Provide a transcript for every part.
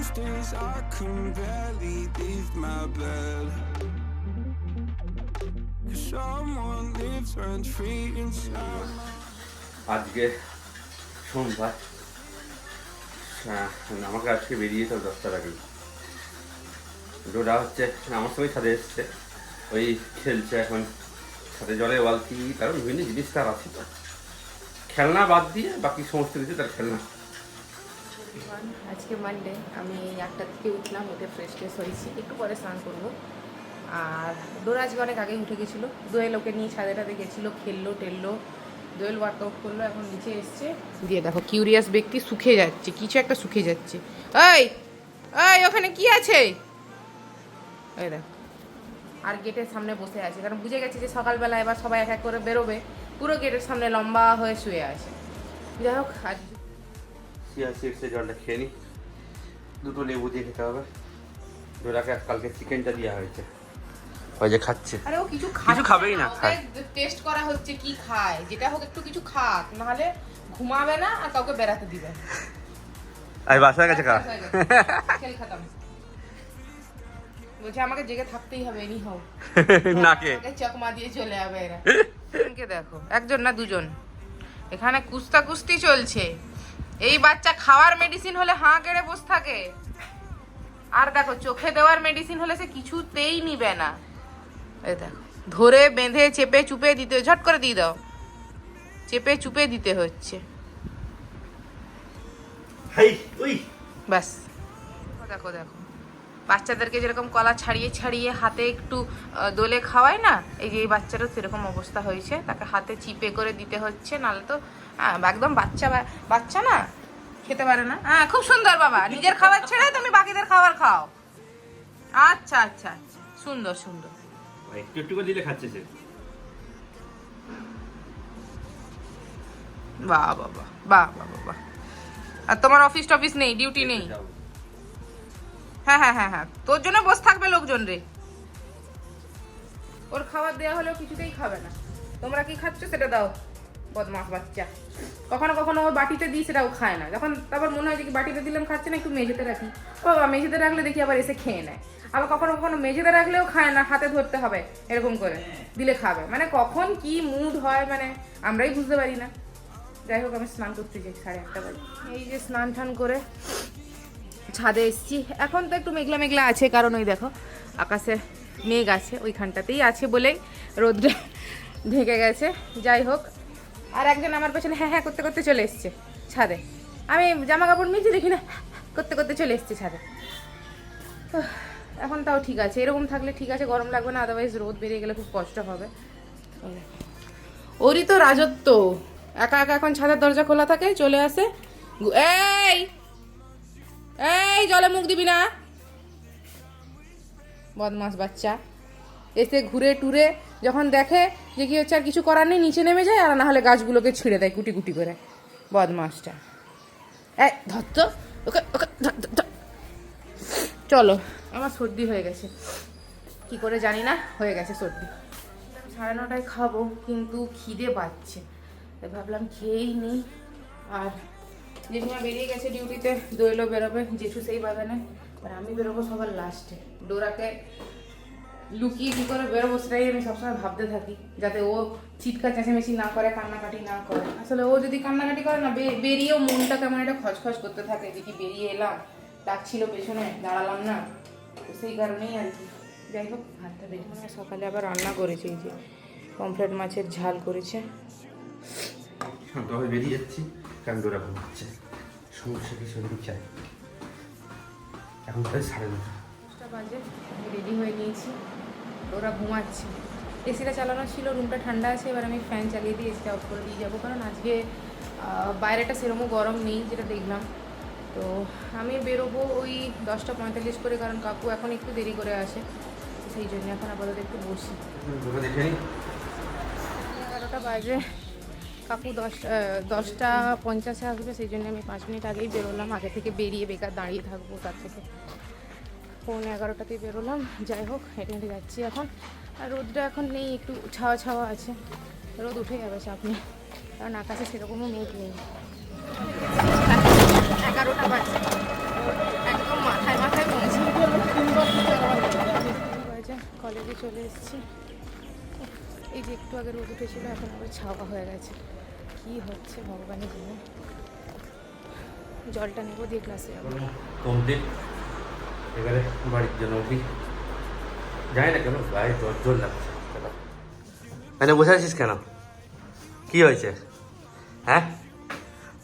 Most days I can barely leave my bed. 'Cause someone lives rent free inside আজকে সোমবার হ্যাঁ, আমাকে আজকে বেরিয়ে যেতে হবে দশটার আগে। ডোরা হচ্ছে আমার সঙ্গে ছাদে এসছে। ওই খেলছে এখন। ছাদে জলে বালতি কারণ বিভিন্ন জিনিস তার আছে তো। খেলনা বাদ দিয়ে বাকি সমস্ত কিছু তার খেলনা। আজকে মানডে আমি একটা থেকে উঠলাম, উঠে ফ্রেশ ট্রেশ হয়েছি, একটু পরে স্নান করব। আর ডোরা আজকে অনেক আগেই উঠে গেছিল। দোয়েল ওকে নিয়ে ছাদে টাদে গেছিল, খেললো, টেললো, দোয়েল ওয়ার্কআউট করল, এখন নিচে এসছে। দিয়ে দেখো কিউরিয়াস ব্যক্তি শুকে যাচ্ছে, কিছু একটা শুকে যাচ্ছে। ওই ওই ওখানে কি আছে? ওই দেখো। আর গেটের সামনে বসে আছে, কারণ বুঝে গেছে যে সকালবেলা এবার সবাই এক এক করে বেরোবে, পুরো গেটের সামনে লম্বা হয়ে শুয়ে আছে। যাই হোক, আজ সিয়া সিক্সে জলটা খেয়ে নি দুটো লেবু দিয়ে খেতে হবে। ডোরাকে কালকে চিকেনটা দেওয়া হয়েছে। ওই যে খাচ্ছে। আরে ও কিছু কিছু খাবেই না, খায়। টেস্ট করা হচ্ছে কি খায়। যেটা হোক একটু কিছু খাক নাহলে ঘুমাবে না আর কাউকে বেড়াতে দিবে। না। আর বাসার কাছে খা। খেল খতম। বলছে আমাকে জেগে থাকতেই হবে এনি হোক নাকে চকমা দিয়ে চলে যাবে এরা। দেখো? একজন না দুজন? এখানে কুস্তা কুস্তি চলছে। এই বাচ্চা খাওয়ার মেডিসিন হলে হাঁ কেড়ে বসে থাকে। আর দেখো চোখে দেওয়ার মেডিসিন হলে সে কিছুতেই নিবে না। এই দেখো ধরে বেঁধে চেপে চুপে দিতে ঝট করে দিয়ে দাও। চেপে চুপে দিতে হচ্ছে। ব্যাস। দেখো দেখো। বাচ্চাদেরকে যেরকম কলা ছাড়িয়ে ছাড়িয়ে হাতে একটু দোলে খাওয়ায় না এই যে এই বাচ্চারও সেরকম অবস্থা হয়েছে। তাকে হাতে চিপে করে দিতে হচ্ছে নাহলে তো হ্যাঁ, একদম বাচ্চা বাচ্চা না খেতে পারে না। হ্যাঁ খুব সুন্দর বাবা নিজের খাবার ছেড়ে তুমি বাকিদের খাবার খাও। আচ্ছা আচ্ছা আচ্ছা সুন্দর সুন্দর। একটু একটু করে দিলে খাচ্ছে সে। বাহ বাবা বাহ বাহ বাহ আর তোমার অফিস টফিস নেই ডিউটি নেই। হ্যাঁ হ্যাঁ হ্যাঁ হ্যাঁ। তোর জন্য বসে থাকবে লোকজন রে। ওর খাবার দেওয়া হলেও কিছুতেই খাবে না। তোমরা কি খাচ্ছ সেটা দাও বদমাস বাচ্চা। কখনো কখনো ওর বাটিতে দিই সেটাও খায় না। যখন তারপর মনে হয় যে কি বাটিতে দিলাম খাচ্ছে না একটু মেঝেতে রাখি। বাবা মেঝেতে রাখলে দেখি আবার এসে খেয়ে নেয়। আবার কখনো কখনো মেঝেতে রাখলেও খায় না হাতে ধরতে হবে এরকম করে দিলে খাবে। মানে কখন কি মুড হয় মানে আমরাই বুঝতে পারি না। যাই হোক আমি স্নান করতে যাই সাড়ে আটটা বাজে এই যে স্নান টান করে ছাদে এসছি। এখন তো একটু মেঘলা মেঘলা আছে, কারণ ওই দেখো, আকাশে মেঘ আছে, ওইখানটাতেই আছে বলেই রোদটা ঢেকে গেছে। যাই হোক, আর একজন আমার পেছনে হ্যাঁ হ্যাঁ করতে করতে চলে এসছে ছাদে। আমি জামা কাপড় মিলছি দেখি না, করতে করতে চলে এসছে ছাদে। এখন তাও ঠিক আছে, এরকম থাকলে ঠিক আছে, গরম লাগবে না আদারওয়াইজ রোদ বেরিয়ে গেলে খুব কষ্ট হবে। ওরই তো রাজত্ব। একা একা এখন ছাদের দরজা খোলা থাকে, চলে আসে। এই! এই, জলে মুখ দিবি না। বদমাস বাচ্চা। এসে ঘুরে টুরে যখন দেখে যে কি হচ্ছে আর কিছু করার নেই, নিচে নেমে যায় আর না হলে গাছগুলোকে ছিঁড়ে দেয় কুটি কুটি করে। বদমাসটা এই, ধর তো, ওকে ওকে। চলো, আমার সর্দি হয়ে গেছে। কি করে জানি না, হয়ে গেছে সর্দি। সাড়ে নটায় খাব, কিন্তু খিদে পাচ্ছে। ভাবলাম খেয়েই নিই আর জেঠিমা বেরিয়ে গেছে ডিউটিতে দইলো বেরোবে জেঠু সেই বাগানে। আর আমি বেরোবো সবার লাস্টে ডোরাকে লুকিয়ে কী করে বেরোবো সেটাই আমি সবসময় ভাবতে থাকি যাতে ও চিৎকার চেঁচামেচি না করে কান্নাকাটি না করে। আসলে ও যদি কান্নাকাটি করে না বে- বেরিয়েও মনটা কেমন একটা খচখচ করতে থাকে যে কি বেরিয়ে এলাম ডাকছিল পেছনে দাঁড়ালাম না। তো সেই কারণেই আর কি। যাই হোক ভাতটা বেরিয়ে সকালে আবার রান্না করেছে এই যে পমফ্লেট মাছের ঝাল করেছে। বেরিয়ে যাচ্ছি। কারণ ঘুমাচ্ছে সমস্যা কিছু আমি চাই। এখন প্রায় সাড়ে নটা বাজে রেডি হয়ে নিয়েছি ওরা ঘুমাচ্ছে। এসিটা চালানো ছিল রুমটা ঠান্ডা আছে এবার আমি ফ্যান চালিয়ে দিয়ে এসিটা অফ করে দিয়ে যাব। কারণ আজকে বাইরেটা সেরকমও গরম নেই যেটা দেখলাম। তো আমি বেরোবো ওই দশটা পঁয়তাল্লিশ করে কারণ কাকু এখন একটু দেরি করে আসে। তো সেই জন্য এখন আপাতত একটু বসি। এগারোটা বাজে। কাকু দশ দশটা পঞ্চাশে আসবে, সেই জন্য আমি পাঁচ মিনিট আগেই বেরোলাম। আগে থেকে বেরিয়ে বেকার দাঁড়িয়ে থাকব তার থেকে। পৌনে এগারোটাতেই বেরোলাম। যাই হোক হেঁটে হেঁটে যাচ্ছি এখন। আর রোদটা এখন নেই, একটু ছাওয়া ছাওয়া আছে। রোদ উঠে যাবে আপনি কারণ আকাশে সেরকমও মেঘ নেই। এগারোটা বাজে। একদম মাথায় মাথায় কলেজে চলে এসেছি। এই যে একটু আগে রোদ উঠেছিল, এখন আবার ছাওয়া হয়ে গেছে। কি হচ্ছে ভগবানের জন্য? জলটা নেব দিয়ে ক্লাসে যাব। কমপ্লিট এবারে বাড়ির জন্য উঠি। জানি না কেন গায়ে জ্বর জ্বর লাগছে। এখানে বসে আছিস কেন? কি হয়েছে? হ্যাঁ?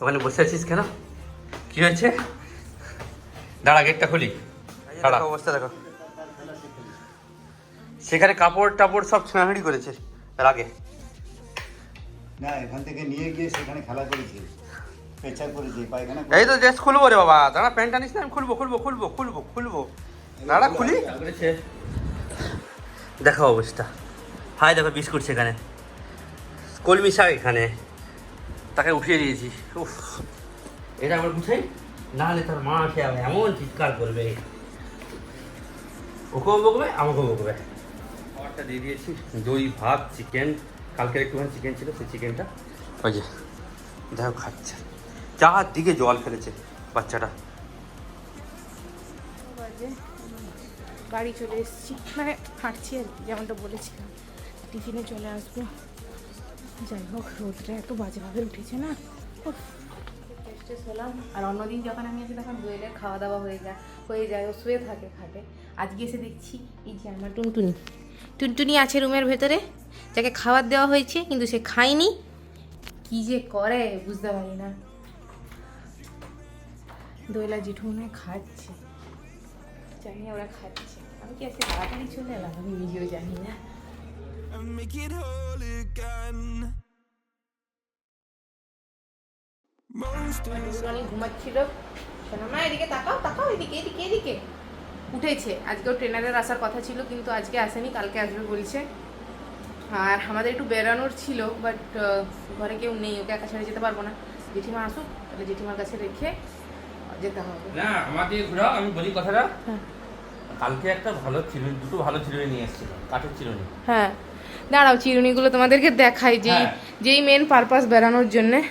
ওখানে বসে আছিস কেন? কি হয়েছে? দাঁড়া গেটটা খুলি। দাঁড়া। অবস্থা দেখো। সেখানে কাপড় টাপড় সব ছেঁড়াছাড়ি করেছে। এর আগে না এখান থেকে নিয়ে গিয়ে সেখানে খেলা করেছে। পেছার করেছে পায়খানা এই তো ড্রেস খুলবো রে বাবা। দাঁড়া প্যান্ট আনিস না আমি খুলবো খুলবো খুলবো খুলবো খুলবো। দাঁড়া খুলি। দেখো অবস্থা। হাই দেখো বিস্কুট সেখানে। কলমি শাক এখানে। তাকে উঠিয়ে দিয়েছি। উফ। এটা আমার বুঝাই না হলে তার মা আসে আবার এমন চিৎকার করবে। ওকেও বকবে আমাকেও বকবে। খাবারটা দিয়ে দিয়েছি। দই ভাত চিকেন কালকের একটুখানি চিকেন ছিল সেই চিকেনটা ওই যে দেখো খাচ্ছে। চারদিকে জল ফেলেছে বাচ্চাটা। বাজে। বাড়ি চলে এসেছি। মানে হাঁটছি আর কি যেমনটা বলেছিলাম। টিফিনে চলে আসব। যাই হোক রোদটা একটু বাজেভাবে উঠেছে না। উফ, ফ্রেশ হলাম। আর অন্যদিন যখন আমি আসি তখন দোয়েলের খাওয়া দাওয়া হয়ে যায় হয়ে যায় ও শুয়ে থাকে খাটে। আজকে এসে দেখছি এই যে আমার টুনটুনি। টুনটুনি আছে রুমের ভেতরে যাকে খাবার দেওয়া হয়েছে কিন্তু সে খায়নি। কি যে করে বুঝতে পারি না। দোয়েলা জেঠু মনে হয় খাচ্ছে। জানি ওরা খাচ্ছে। আমি কি আজকে তাড়াতাড়ি চলে এলাম? আমি নিজেও জানি না। ঘুমাচ্ছিল। সোনামা এদিকে তাকাও তাকাও এদিকে এদিকে এদিকে। উঠেছে। আজকেও ট্রেনারের আসার কথা ছিল কিন্তু আজকে আসেনি কালকে আসবে বলছে। আর আমাদের একটু বেরানোর ছিল বাট ঘরে কেউ নেই ওকে একা ছেড়ে যেতে পারব না। জেঠিমা আসুক তাহলে জেঠিমার কাছে রেখে যেতে হবে। না আমাদের ঘোরাও আমি বলি কথাটা। হ্যাঁ। কালকে একটা ভালো চিরুনি দুটো ভালো চিরুনি নিয়ে এসেছিল কাঠের চিরুনি। হ্যাঁ। দাঁড়াও চিরুনিগুলো তোমাদেরকে দেখাই যেই হ্যাঁ। যেই মেন পারপাস বেরানোর জন্যে।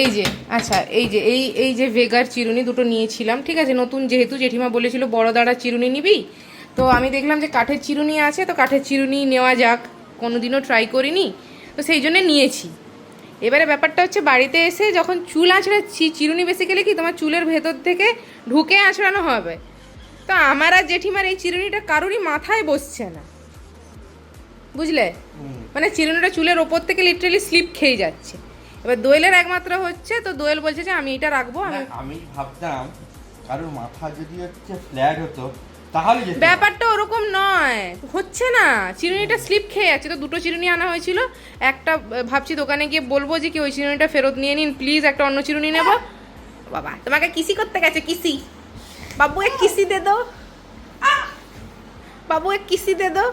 এই যে আচ্ছা এই যে, এই এই যে ভেগার চিরুনি দুটো নিয়েছিলাম, ঠিক আছে? নতুন যেহেতু জেঠিমা বলেছিল, বড় দাঁড়া চিরুনি নিবি? তো আমি দেখলাম যে কাঠের চিরুনি আছে, তো কাঠের চিরুনি নেওয়া যাক। কোনোদিনও ট্রাই করিনি, তো সেই জন্য নিয়েছি। এবারে ব্যাপারটা হচ্ছে বাড়িতে এসে যখন চুল আঁচড়াচ্ছি চিরুনি বেসিক্যালি কি তোমার চুলের ভেতর থেকে ঢুকে আঁচড়ানো হবে। তো আমার আর জেঠিমার এই চিরুনিটা কারোরই মাথায় বসছে না। বুঝলে? মানে চিরুনিটা চুলের ওপর থেকে লিটারালি স্লিপ খেয়ে যাচ্ছে। এবার দোয়েলের একমাত্র হচ্ছে তো দোয়েল বলছে যে আমি এটা রাখব আমি আমি ভাবতাম কারোর মাথা যদি হচ্ছে ফ্ল্যাট হতো তাহলে ব্যাপারটা ওরকম নয় হচ্ছে না। চিরুনিটা স্লিপ খেয়ে যাচ্ছে তো দুটো চিরুনি আনা হয়েছিল। একটা ভাবছি দোকানে গিয়ে বলব যে কি ওই চিরুনিটা ফেরত নিয়ে নিন প্লিজ একটা অন্য চিরুনি নেব। বাবা তোমাকে কিসি করতে গেছে কিসি? বাবু এক কিসি দে দো। বাবু এক কিসি দে দো।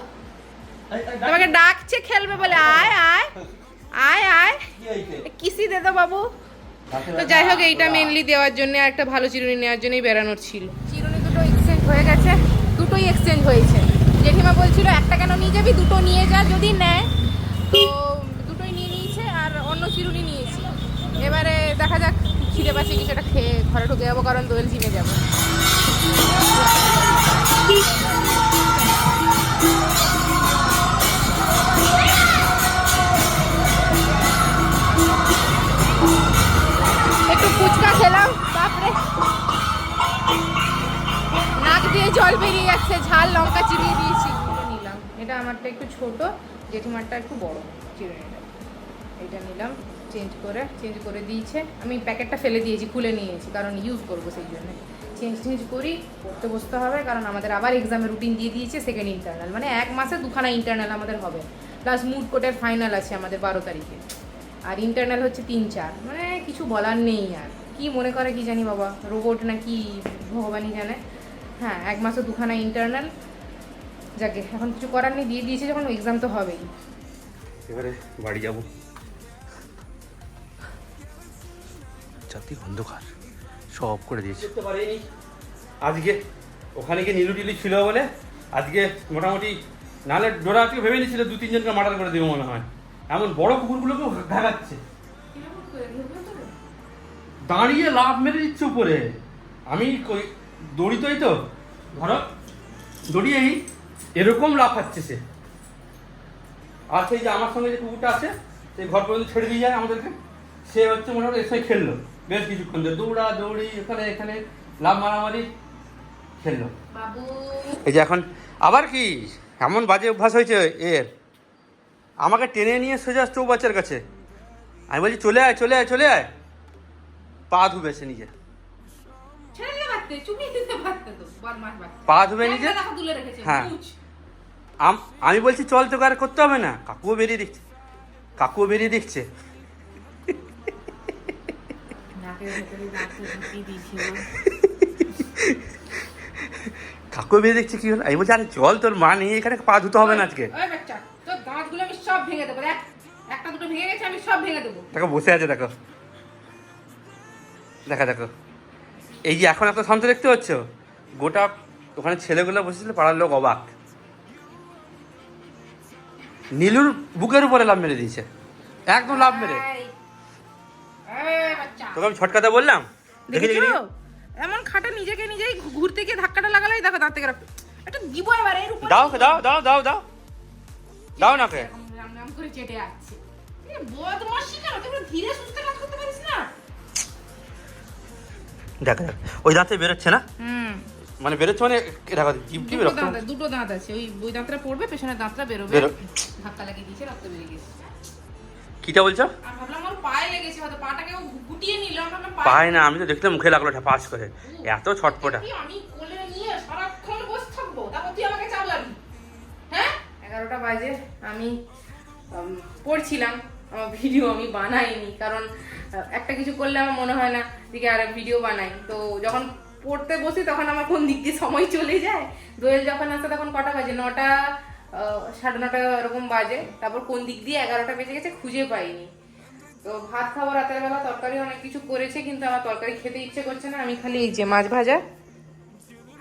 তোমাকে ডাকছে খেলবে বলে, আয় আয় আয় আয়। কিসি দে দো বাবু। তো যাই হোক, এইটা মেনলি দেওয়ার জন্য আর একটা ভালো চিরুনি নেওয়ার জন্যই বেরানোর ছিল। চিরুনি দুটো এক্সচেঞ্জ হয়ে গেছে, দুটোই এক্সচেঞ্জ হয়েছে। জেঠিমা বলছিল, একটা কেন নিয়ে যাবি? দুটো নিয়ে যা যদি নেয়। তো দুটোই নিয়ে নিয়েছে আর অন্য চিরুনি নিয়েছি। এবারে দেখা যাক, খিদে পাচ্ছে কিছু একটা খেয়ে ঘরে ঢুকে যাব, কারণ দোয়েল জিমে যাব। দিয়ে জল বেরিয়ে যাচ্ছে ঝাল লঙ্কা চিবিয়ে দিয়েছি। নিলাম। এটা আমারটা একটু ছোট, জেঠিমারটা একটু বড় চিরুনিটা এটা নিলাম চেঞ্জ করে চেঞ্জ করে দিয়েছে। আমি প্যাকেটটা ফেলে দিয়েছি, খুলে নিয়েছি, কারণ ইউজ করব সেই জন্য। চেঞ্জ চেঞ্জ করি পড়তে বসতে হবে, কারণ আমাদের আবার এক্সামের রুটিন দিয়ে দিয়েছে সেকেন্ড ইন্টারনাল মানে এক মাসে দুখানা ইন্টারনাল আমাদের হবে। প্লাস মুড কোটের ফাইনাল আছে আমাদের বারো তারিখে। আর ইন্টারনাল হচ্ছে তিন, চার। মানে কিছু বলার নেই আর। কি মনে করে কি জানি বাবা রোবট না কি ভগবানই জানে। হ্যাঁ এক মাসে দুখানা ইন্টারনাল যাকে এখন কিছু করার নেই দিয়ে দিয়েছে যখন এক্সাম তো হবেই। এবারে বাড়ি যাব। জাতি অন্ধকার সব করে দিয়েছে। আজকে ওখানে গিয়ে নীলু টিলু ছিল বলে আজকে মোটামুটি নাহলে ডোরা আজকে ভেবে নিয়েছিল দু তিনজনকে মার্ডার করে দেবো মনে হয়। এমন বড় কুকুরগুলোকেও ঘাগাচ্ছে দাঁড়িয়ে লাভ মেরে দিচ্ছে উপরে। আমি কই- দড়ি তোই তো। ধরো দড়িয়েই এরকম লাফাচ্ছে সে। আর সেই যে আমার সঙ্গে যে কুকুরটা আছে সেই ঘর পর্যন্ত ছেড়ে দিয়ে যায় আমাদেরকে। সে হচ্ছে মোটামুটি এর সঙ্গে খেললো বেশ কিছুক্ষণ ধরে। দৌড়া দৌড়ি এখানে এখানে লাভ মারামারি খেললো। এই যে এখন আবার কি? এমন বাজে অভ্যাস হয়েছে এর। আমাকে টেনে নিয়ে সোজা চৌবাচ্চার কাছে। আমি বলছি চলে আয় চলে আয় চলে আয়। পা ধুবে সে নিজে। পা ধুবে নিজে? হ্যাঁ। আম- আমি বলছি চল তোকে আর করতে হবে না। কাকুও বেরিয়ে দিচ্ছে। কাকুও বেরিয়ে দিয়েছিল। কাকুও বেরিয়ে দিচ্ছে কি হলো? আমি বলছি আরে চল তোর মা নেই এখানে পা ধুতে হবে না আজকে। তোর দাঁতগুলো আমি সব ভেঙে দেবো একটা দুটো ভেঙে গেছে আমি সব ভেঙে দেবো। দেখো বসে আছে দেখো। দেখা দেখো। এই যে এখন এত শান্ত দেখতে পাচ্ছ? গোটা ওখানে ছেলেগুলো বসেছিল পাড়ার লোক অবাক। নীলুর বুকের উপরে লাভ মেরে দিয়েছে। একদম লাভ মেরে। তোকে আমি ছটকাতে বললাম? দেখি দেখি এমন খাটে নিজেকে নিজেই ঘুরতে গিয়ে ধাক্কাটা লাগালাই দেখো দাঁত থেকে একটা দিব এবার এর উপরে দাও দাও দাও দাও দাও। দাও না কে রাম রাম করে চেটে এ বদমাশি কেন? তুই ধীরে সুস্থে কাজ করতে পারিস না? দেখ দেখ ওই দাঁতে বেরোচ্ছে না? মানে বেরোচ্ছে মানে দেখো কি দুটো বেরোচ্ছে দাঁত আছে, দুটো দাঁত আছে। ওই ওই দাঁতটা পড়বে পেছনের দাঁতটা বেরোবে। বেরো- ধাক্কা লাগিয়ে দিয়েছে রক্ত বেরিয়ে গেছে। কিটা বলছো? পায়ে না আমি তো দেখলাম মুখে লাগল ঠাপাস করে। এত ছটপটা। হ্যাঁ? এগারোটা বাজে আমি পড়ছিলাম। আমার ভিডিও আমি বানাইনি, কারণ একটা কিছু করলে আমার মনে হয় না দিকে আর ভিডিও বানাই। তো যখন পড়তে বসি তখন আমার কোন দিক দিয়ে সময় চলে যায়? দোয়েল যখন আসে তখন কটা বাজে? নটা সাড়ে নটা এরকম বাজে। তারপর কোন দিক দিয়ে এগারোটা বেজে গেছে খুঁজে পাইনি। তো ভাত খাব রাতের বেলা, তরকারি অনেক কিছু করেছে, কিন্তু আমার তরকারি খেতে ইচ্ছে করছে না। আমি খালি এই যে মাছ ভাজা,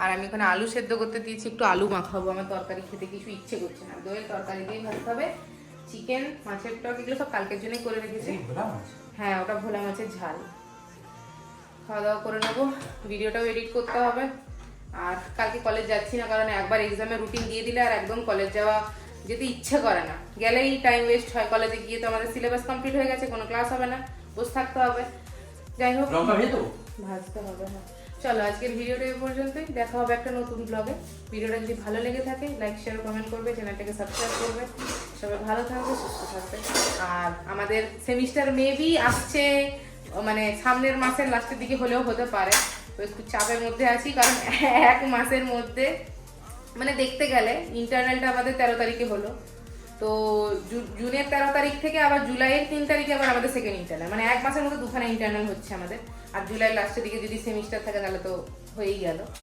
আর আমি এখানে আলু সেদ্ধ করতে দিয়েছি, একটু আলু মাখাবো। আমার তরকারি খেতে কিছু ইচ্ছে করছে না। দইয়ের তরকারি দিয়েই ভাত খাবে। চিকেন মাছের টক এগুলো সব কালকের জন্যই করে রেখেছি। হ্যাঁ ওটা ভোলা মাছের ঝাল। খাওয়া দাওয়া করে নেব। ভিডিওটাও এডিট করতে হবে। আর কালকে কলেজ যাচ্ছি না কারণ একবার এক্সামের রুটিন দিয়ে দিলে আর একদম কলেজ যাওয়া যেতে ইচ্ছে করে না। গেলেই টাইম ওয়েস্ট হয়। কলেজে গিয়ে তো আমাদের সিলেবাস কমপ্লিট হয়ে গেছে কোনো ক্লাস হবে না। বসে থাকতে হবে। যাই হোক। ভাজতে হবে হ্যাঁ। চলো আজকের ভিডিওটা এই পর্যন্তই। দেখা হবে একটা নতুন ব্লগে ভিডিওটা যদি ভালো লেগে থাকে লাইক শেয়ার কমেন্ট করবে। চ্যানেলটাকে সাবস্ক্রাইব করবে। সবাই ভালো থাকবে সুস্থ থাকবে আর আমাদের সেমিস্টার মেবি আসছে মানে সামনের মাসের লাস্টের দিকে হলেও হতে পারে। তো একটু চাপের মধ্যে আছি, কারণ এক মাসের মধ্যে মানে দেখতে গেলে ইন্টারনালটা আমাদের তেরো তারিখে হলো। তো জুনের তেরো তারিখ থেকে আবার জুলাইয়ের তিন তারিখে আবার আমাদের সেকেন্ড ইন্টারনাল মানে এক মাসের মধ্যে দুখানা ইন্টারনাল হচ্ছে আমাদের। আর জুলাইয়ের লাস্টের দিকে যদি সেমিস্টার থাকে তাহলে তো হয়েই গেল।